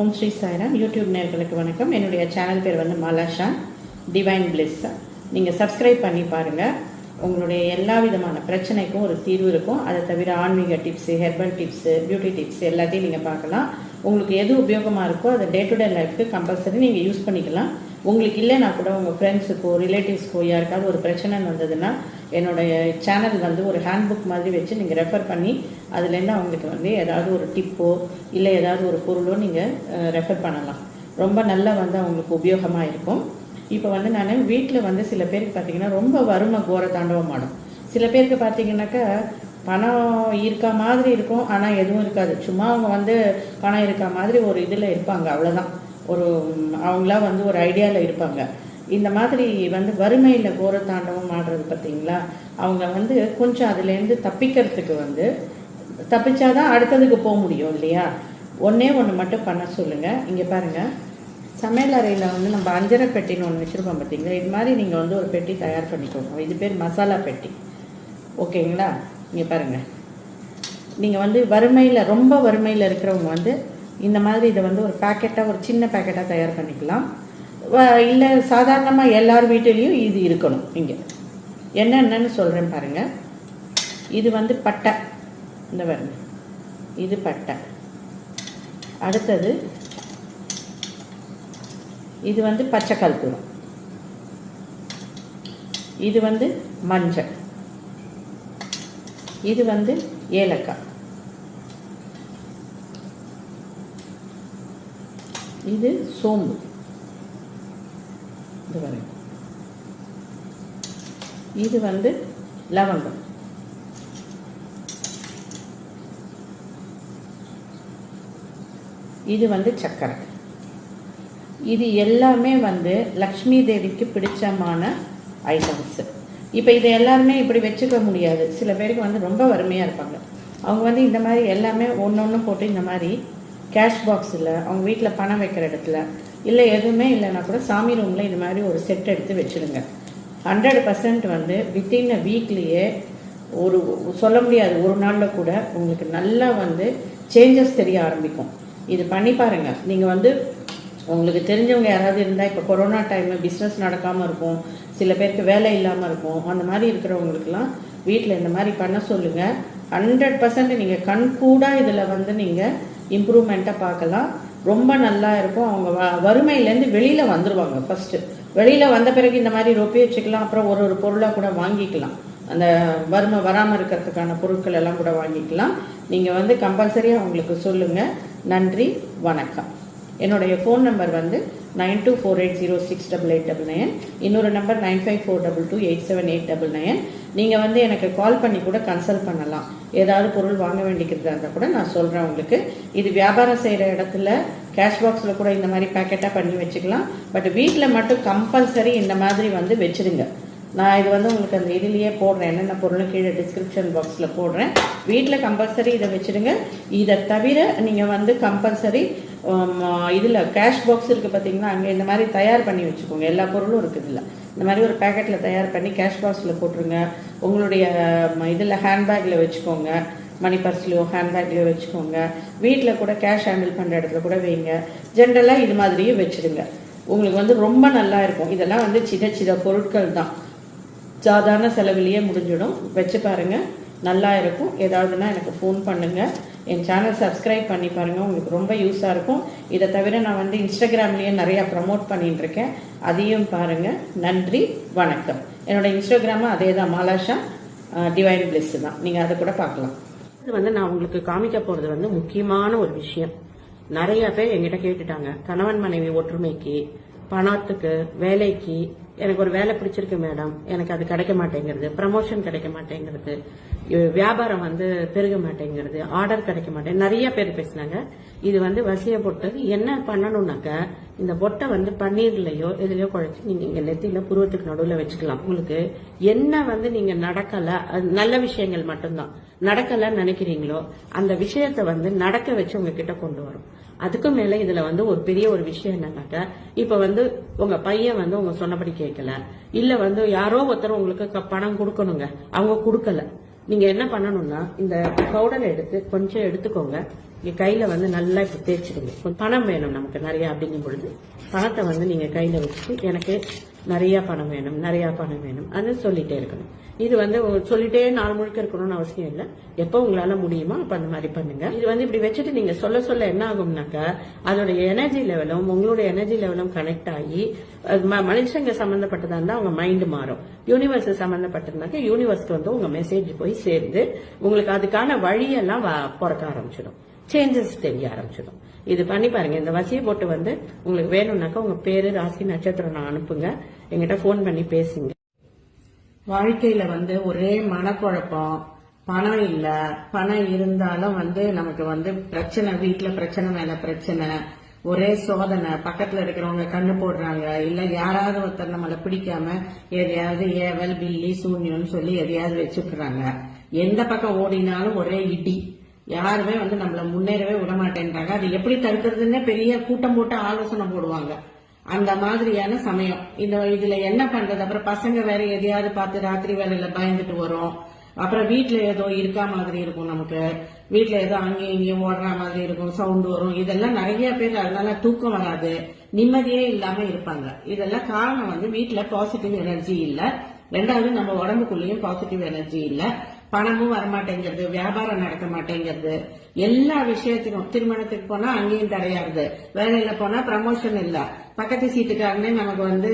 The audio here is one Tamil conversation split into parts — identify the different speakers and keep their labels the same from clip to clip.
Speaker 1: ஓம் ஸ்ரீ சாய்ராம். யூடியூப் நேர்களுக்கு வணக்கம். என்னுடைய சேனல் பேர் வந்து மாலாஷா டிவைன் பிளிஸ் நீங்கள் சப்ஸ்கிரைப் பண்ணி பாருங்கள் உங்களுடைய எல்லா விதமான பிரச்சனைக்கும் ஒரு தீர்வு இருக்கும். அதை தவிர ஆன்மீக tips herbal tips beauty tips எல்லாத்தையும் நீங்கள் பார்க்கலாம். உங்களுக்கு எது உபயோகமாக இருக்கோ அதை டே டு டே லைஃப்க்கு கம்பல்சரி நீங்கள் யூஸ் பண்ணிக்கலாம். உங்களுக்கு இல்லைனா கூட உங்கள் ஃப்ரெண்ட்ஸுக்கோ ரிலேட்டிவ்ஸ்க்கோ யாருக்காவது ஒரு பிரச்சனை வந்ததுன்னா என்னுடைய சேனல் வந்து ஒரு ஹேண்ட்புக் மாதிரி வச்சு நீங்கள் ரெஃபர் பண்ணி அதுலேருந்து அவங்களுக்கு வந்து ஏதாவது ஒரு டிப்போ இல்லை ஏதாவது ஒரு பொருளோ நீங்கள் ரெஃபர் பண்ணலாம். ரொம்ப நல்லா வந்து அவங்களுக்கு உபயோகமாக இருக்கும். இப்போ வந்து நான் வீட்டில் வந்து சில பேருக்கு பார்த்தீங்கன்னா ரொம்ப வறுமை கோர தாண்டவம் ஆடும். சில பேருக்கு பார்த்தீங்கன்னாக்கா பணம் இருக்க மாதிரி இருக்கும் ஆனால் எதுவும் இருக்காது. சும்மா அவங்க வந்து பணம் இருக்க மாதிரி ஒரு இதில் இருப்பாங்க அவ்வளோதான் ஒரு அவங்களா வந்து ஒரு ஐடியாவில் இருப்பாங்க. இந்த மாதிரி வந்து வறுமையில் கோர தாண்டவம் ஆடுறது பார்த்தீங்களா? அவங்க வந்து கொஞ்சம் அதுலேருந்து தப்பிக்கிறதுக்கு வந்து தப்பிச்சாதான் அடுத்ததுக்கு போக முடியும் இல்லையா? ஒன்றே ஒன்று மட்டும் பண்ண சொல்லுங்கள் இங்கே பாருங்கள் சமையல் அறையில் வந்து நம்ம அஞ்சரை பெட்டின்னு ஒன்று வச்சுருப்போம் பார்த்தீங்களா? இது மாதிரி நீங்கள் வந்து ஒரு பெட்டி தயார் பண்ணிக்கோங்க. இது பேர் மசாலா பெட்டி. ஓகேங்களா? இங்கே பாருங்கள் நீங்கள் வந்து வறுமையில் ரொம்ப வறுமையில் இருக்கிறவங்க வந்து இந்த மாதிரி இதை வந்து ஒரு பேக்கெட்டாக ஒரு சின்ன பேக்கெட்டாக தயார் பண்ணிக்கலாம். இல்லை சாதாரணமாக எல்லார் வீட்டிலையும் இது இருக்கணும் இங்கே. என்னென்னு சொல்கிறேன் பாருங்கள் இது வந்து பட்டை. இந்த பாருங்க. இது பட்டை. அடுத்தது இது வந்து பச்சை கற்பூரம். இது வந்து மஞ்சள். இது வந்து ஏலக்காய். இது சோம்பு. இது பாருங்க இது வந்து லவங்கம். இது வந்து சக்கரை. இது எல்லாமே வந்து லக்ஷ்மி தேவிக்கு பிடிச்சமான ஐட்டம்ஸ் இப்போ இதை எல்லாருமே இப்படி வச்சுக்க முடியாது. சில பேருக்கு வந்து ரொம்ப வறுமையாக இருப்பாங்க. அவங்க வந்து இந்த மாதிரி எல்லாமே ஒன்று ஒன்று போட்டு இந்த மாதிரி கேஷ் பாக்ஸில் அவங்க வீட்டில் பணம் வைக்கிற இடத்துல இல்லை எதுவுமே இல்லைன்னா கூட சாமி ரூமில் இது மாதிரி ஒரு செட் எடுத்து வச்சுருங்க. ஹண்ட்ரட் பர்சன்ட் வந்து வித்தின் அ வீக்லேயே ஒரு சொல்ல முடியாது ஒரு நாளில் கூட உங்களுக்கு நல்லா வந்து சேஞ்சஸ் தெரிய ஆரம்பிக்கும். இது பண்ணி பாருங்கள் நீங்கள் வந்து உங்களுக்கு தெரிஞ்சவங்க யாராவது இருந்தால் இப்போ கொரோனா டைமில் பிஸ்னஸ் நடக்காமல் இருக்கும் சில பேருக்கு வேலை இல்லாமல் இருக்கும் அந்த மாதிரி இருக்கிறவங்களுக்குலாம் வீட்டில் இந்த மாதிரி பண்ண சொல்லுங்கள் ஹண்ட்ரட் பர்சன்ட் நீங்கள் கண் கூட இதில் வந்து நீங்கள் இம்ப்ரூவ்மெண்ட்டை பார்க்கலாம். ரொம்ப நல்லா இருக்கும். அவங்க வ வறுமையிலேருந்து வெளியில் வந்துடுவாங்க ஃபஸ்ட்டு வெளியில் வந்த பிறகு இந்த மாதிரி ரொப்பி வச்சுக்கலாம். அப்புறம் ஒரு ஒரு பொருளாக கூட வாங்கிக்கலாம். அந்த வறுமை வராமல் இருக்கிறதுக்கான பொருட்கள் எல்லாம் கூட வாங்கிக்கலாம். நீங்கள் வந்து கம்பல்சரியாக அவங்களுக்கு சொல்லுங்கள் நன்றி வணக்கம். என்னுடைய ஃபோன் நம்பர் வந்து nine two four eight zero six double eight double nine இன்னொரு number nine five four double two eight seven eight double nine நீங்கள் வந்து எனக்கு கால் பண்ணி கூட கன்சல்ட் பண்ணலாம். ஏதாவது பொருள் வாங்க வேண்டிக்கிறதா இருந்தால் கூட நான் சொல்கிறேன் உங்களுக்கு. இது வியாபாரம் செய்கிற இடத்துல கேஷ் பாக்ஸில் கூட இந்த மாதிரி பேக்கெட்டாக பண்ணி வச்சுக்கலாம். பட் வீட்டில் மட்டும் கம்பல்சரி இந்த மாதிரி வந்து வச்சுருங்க. நான் இது வந்து உங்களுக்கு அந்த இதுலேயே போடுறேன். என்னென்ன பொருளும் கீழே டிஸ்கிரிப்ஷன் பாக்ஸில் போடுறேன். வீட்டில் கம்பல்சரி இதை வச்சுடுங்க இதை தவிர நீங்கள் வந்து கம்பல்சரி இதில் கேஷ் பாக்ஸ் இருக்குது பார்த்தீங்கன்னா அங்கே இந்த மாதிரி தயார் பண்ணி வச்சுக்கோங்க. எல்லா பொருளும் இருக்குது இல்லை இந்த மாதிரி ஒரு பேக்கெட்டில் தயார் பண்ணி கேஷ் பாக்ஸில் போட்டுருங்க. உங்களுடைய இதில் ஹேண்ட்பேக்கில் வச்சுக்கோங்க. மணி பர்ஸ்லையோ ஹேண்ட்பேக்லையோ வச்சுக்கோங்க. வீட்டில் கூட கேஷ் ஹேண்டில் பண்ணுற இடத்துல கூட வைங்க. ஜென்ரலாக இது மாதிரியே வச்சுடுங்க. உங்களுக்கு வந்து ரொம்ப நல்லா இருக்கும். இதெல்லாம் வந்து சின்ன சின்ன பொருட்கள் தான். சாதாரண செலவிலேயே முடிஞ்சிடும். வச்சு பாருங்கள் நல்லா இருக்கும். ஏதாவதுன்னா எனக்கு ஃபோன் பண்ணுங்கள் என் சேனல் சப்ஸ்கிரைப் பண்ணி பாருங்கள் உங்களுக்கு ரொம்ப யூஸாக இருக்கும். இதை தவிர நான் வந்து இன்ஸ்டாகிராம்லேயே நிறையா ப்ரமோட் பண்ணிட்டுருக்கேன் அதையும் பாருங்கள் நன்றி வணக்கம். என்னோட இன்ஸ்டாகிராமும் அதே தான் மாலாஷா டிவைன் பிளஸ் தான். நீங்கள் அதை கூட பார்க்கலாம். இது வந்து நான் உங்களுக்கு காமிக்க போகிறது வந்து முக்கியமான ஒரு விஷயம். நிறைய பேர் எங்கிட்ட கேட்டுட்டாங்க. கணவன் மனைவி ஒற்றுமைக்கு பணத்துக்கு வேலைக்கு எனக்கு ஒரு வேலை பிடிச்சிருக்கு மேடம் எனக்கு அது கிடைக்க மாட்டேங்கிறது. ப்ரமோஷன் கிடைக்க மாட்டேங்கிறது. வியாபாரம் வந்து பெருக மாட்டேங்கிறது. ஆர்டர் கிடைக்க மாட்டேங்குது நிறைய பேர் பேசினாங்க. இது வந்து வசிய பொட்டது என்ன பண்ணணும்னாக்க இந்த பொட்டை வந்து பன்னீர்லயோ எதுலயோ குழைச்சி நீங்க இங்க நெத்தியில புருவத்துக்கு நடுவில் வச்சுக்கலாம். உங்களுக்கு என்ன வந்து நீங்க நடக்கல அது நல்ல விஷயங்கள் மட்டும்தான். நடக்கலன்னு நினைக்கிறீங்களோ அந்த விஷயத்த வந்து நடக்க வச்சு உங்ககிட்ட கொண்டு வரும். அதுக்கும் மேல இதுல வந்து ஒரு பெரிய ஒரு விஷயம் என்னன்னாக்க இப்ப வந்து உங்க பையன் வந்து உங்க சொன்னபடி கேட்கல இல்ல வந்து யாரோ ஒருத்தர் உங்களுக்கு க- பணம் கொடுக்கணுங்க. அவங்க கொடுக்கல. நீங்க என்ன பண்ணணும்னா இந்த பவுடர் எடுத்து கொஞ்சம் எடுத்துக்கோங்க. நீங்க கையில வந்து நல்லா இப்ப தேய்ச்சிடுங்க. பணம் வேணும் நமக்கு நிறைய அப்படிங்கும் பொழுது பணத்தை வந்து நீங்க கையில வச்சுட்டு எனக்கு நிறைய பணம் வேணும் நிறைய பணம் வேணும் அது சொல்லிட்டே இருக்கணும். இது வந்து சொல்லிட்டே நாள் முழுக்க இருக்கணும்னு அவசியம் இல்லை. எப்போ உங்களால முடியுமோ அப்ப அந்த மாதிரி பண்ணுங்க. இது வந்து இப்படி வச்சுட்டு நீங்க சொல்ல சொல்ல என்ன ஆகும்னாக்கா அதோட எனர்ஜி லெவலும் உங்களோட எனர்ஜி லெவலும் கனெக்ட் ஆகி ம- மனுஷங்க சம்பந்தப்பட்டதா இருந்தா அவங்க மைண்ட் மாறும். யூனிவர்ஸ் சம்பந்தப்பட்டதுனாக்க யூனிவர்ஸ்க்கு வந்து உங்க மெசேஜ் போய் சேர்ந்து உங்களுக்கு அதுக்கான வழியெல்லாம் வ- பிறக்க ஆரம்பிச்சிடும். சேஞ்சஸ் தெரிய ஆரம்பிச்சிடும். இது பண்ணி பாருங்க. இந்த வசிய போட்டு வந்து உங்களுக்கு வேணும்னாக்கா உங்க பேரு ராசி நட்சத்திரம் நான் அனுப்புங்க. எங்கிட்ட ஃபோன் பண்ணி பேசுங்க. வாழ்க்கையில வந்து ஒரே மனக்குழப்பம். பணம் இல்ல. பணம் இருந்தாலும் வந்து நமக்கு வந்து பிரச்சனை வீட்டுல பிரச்சனை மேல பிரச்சனை. ஒரே சோதனை. பக்கத்துல இருக்கிறவங்க கண்ணு போடுறாங்க. இல்ல யாராவது ஒருத்தர் நம்மள பிடிக்காம எதையாவது ஏவல் பில்லி சூன்யம்னு சொல்லி எதையாவது வச்சுக்கிறாங்க. எந்த பக்கம் ஓடினாலும் ஒரே இடி. யாருமே வந்து நம்மள முன்னேறவே விடமாட்டேன்றாங்க. அது எப்படி தடுக்கிறதுன்னே பெரிய கூட்டம் போட்டு ஆலோசனை போடுவாங்க. அந்த மாதிரியான சமயம். இந்த இதுல என்ன பண்றது? அப்புறம் பசங்க வேற எதையாவது பார்த்து ராத்திரி வேலையில பயந்துட்டு வரும். அப்புறம் வீட்டுல ஏதோ இருக்கா மாதிரி இருக்கும் நமக்கு. வீட்டுல ஏதோ அங்கேயும் இங்கேயும் ஓடுற மாதிரி இருக்கும். சவுண்ட் வரும். இதெல்லாம் நிறைய பேர் அதனால தூக்கம் வராது. நிம்மதியே இல்லாம இருப்பாங்க. இதெல்லாம் காரணம் வந்து வீட்டுல பாசிட்டிவ் எனர்ஜி இல்ல. ரெண்டாவது நம்ம உடம்புக்குள்ளேயும் பாசிட்டிவ் எனர்ஜி இல்ல. பணமும் வரமாட்டேங்கிறது வியாபாரம் நடக்க மாட்டேங்கிறது எல்லா விஷயத்துக்கும் திருமணத்துக்கு போனா அங்கேயும் தடையாருது வேலையில போனா ப்ரமோஷன் இல்ல. பக்கத்து சீட்டுக்காரனே நமக்கு வந்து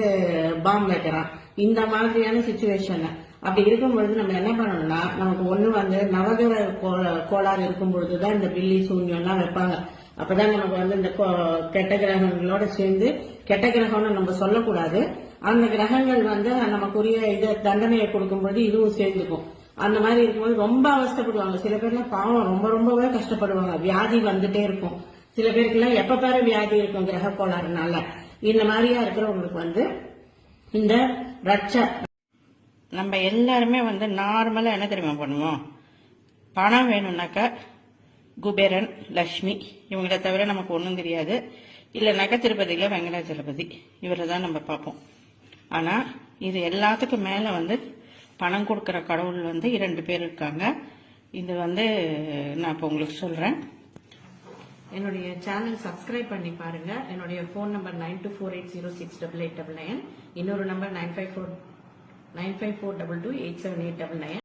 Speaker 1: பாம் வைக்கிறான். இந்த மாதிரியான சுச்சுவேஷன் அப்படி இருக்கும் பொழுது நம்ம என்ன பண்ணணும்னா நமக்கு ஒண்ணு வந்து நவகிர கோ- கோளாறு இருக்கும் பொழுதுதான் இந்த பில்லி சூன்யம்லாம் வைப்பாங்க. அப்பதான் நமக்கு வந்து இந்த கோ- கெட்ட கிரகங்களோட சேர்ந்து கெட்ட கிரகம்னு நம்ம சொல்லக்கூடாது. அந்த கிரகங்கள் வந்து நமக்குரிய இதை தண்டனையை கொடுக்கும்போது இதுவும் சேர்ந்துக்கும். அந்த மாதிரி இருக்கும்போது ரொம்ப அவஸ்தைப்படுவாங்க. சில பேர்லாம் பாவம் ரொம்ப ரொம்பவே கஷ்டப்படுவாங்க. வியாதி வந்துட்டே இருக்கும். சில பேருக்குலாம் எப்ப பாரு வியாதி இருக்கும் கிரக கோளாறுனால. இந்த மாதிரியா இருக்கிறவங்களுக்கு வந்து இந்த ரட்ச நம்ம எல்லாருமே வந்து நார்மலா என்ன தெரியுமா பண்ணுவோம்? பணம் வேணும்னாக்கா குபேரன் லக்ஷ்மி இவங்கள தவிர நமக்கு ஒன்றும் தெரியாது. இல்லைனாக்கா திருப்பதியில் வெங்கடாச்சலபதி இவரை தான் நம்ம பார்ப்போம். ஆனால் இது எல்லாத்துக்கும் மேலே வந்து பணம் கொடுக்குற கடவுள் வந்து இரண்டு பேர் இருக்காங்க. இது வந்து நான் இப்போ உங்களுக்கு சொல்கிறேன் என்னுடைய சேனல் சப்ஸ்கிரைப் பண்ணி பாருங்க. என்னுடைய phone number nine two four eight zero six double eight double nine இன்னொரு number nine five four nine five four double two eight seven eight double nine